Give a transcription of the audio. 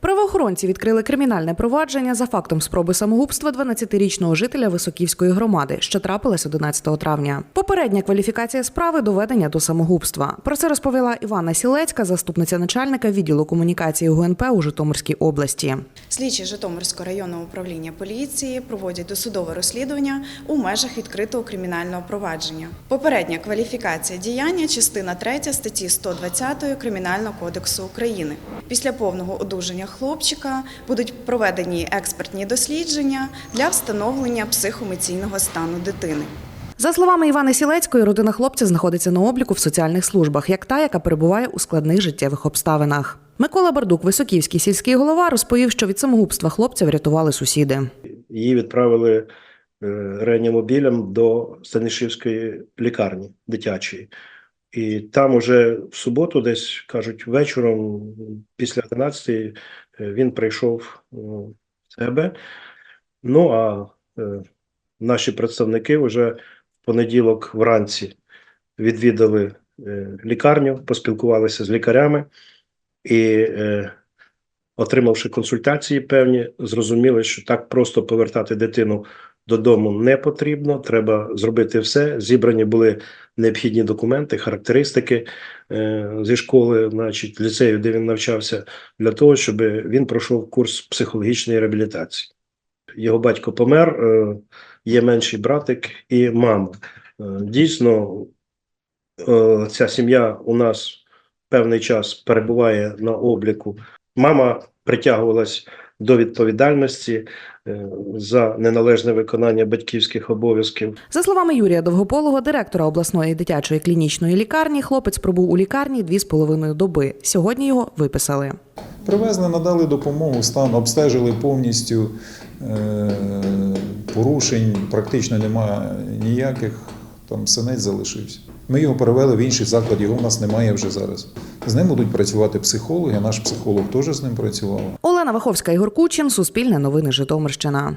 Правоохоронці відкрили кримінальне провадження за фактом спроби самогубства 12-річного жителя Високівської громади, що трапилось 11 травня. Попередня кваліфікація справи доведення до самогубства. Про це розповіла Івана Сілецька, заступниця начальника відділу комунікації ГУНП у Житомирській області. Слідчі Житомирського районного управління поліції проводять досудове розслідування у межах відкритого кримінального провадження. Попередня кваліфікація діяння, частина 3 статті 120 Кримінального кодексу України. Після повного одужання хлопчика будуть проведені експертні дослідження для встановлення психоемоційного стану дитини. За словами Івани Сілецької, родина хлопця знаходиться на обліку в соціальних службах, як та, яка перебуває у складних життєвих обставинах. Микола Бардук, Високівський сільський голова, розповів, що від самогубства хлопця врятували сусіди. Її відправили е, реанімобілем до Станишівської лікарні дитячої. І там уже в суботу, десь кажуть, вечором, після 11 е, він прийшов е, в себе. Ну а е, наші представники вже в понеділок вранці відвідали е, лікарню, поспілкувалися з лікарями і, е, отримавши консультації певні, зрозуміли, що так просто повертати дитину додому не потрібно. Треба зробити все. Зібрані були необхідні документи, характеристики е, зі школи, значить, ліцею, де він навчався, для того, щоб він пройшов курс психологічної реабілітації. Його батько помер, е, є менший братик і мама. Е, Дійсно, ця сім'я у нас певний час перебуває на обліку. Мама притягувалась до відповідальності е, за неналежне виконання батьківських обов'язків. За словами Юрія Довгополого, директора обласної дитячої клінічної лікарні, хлопець пробув у лікарні дві з половиною доби. Сьогодні його виписали. Привезли, надали допомогу, стан обстежили повністю. е, Порушень практично немає ніяких. Там синець залишився. Ми його перевели в інший заклад, його в нас немає вже зараз. З ним будуть працювати психологи, наш психолог теж з ним працював. Олена Ваховська, Ігор Кучин, Суспільне новини Житомирщина.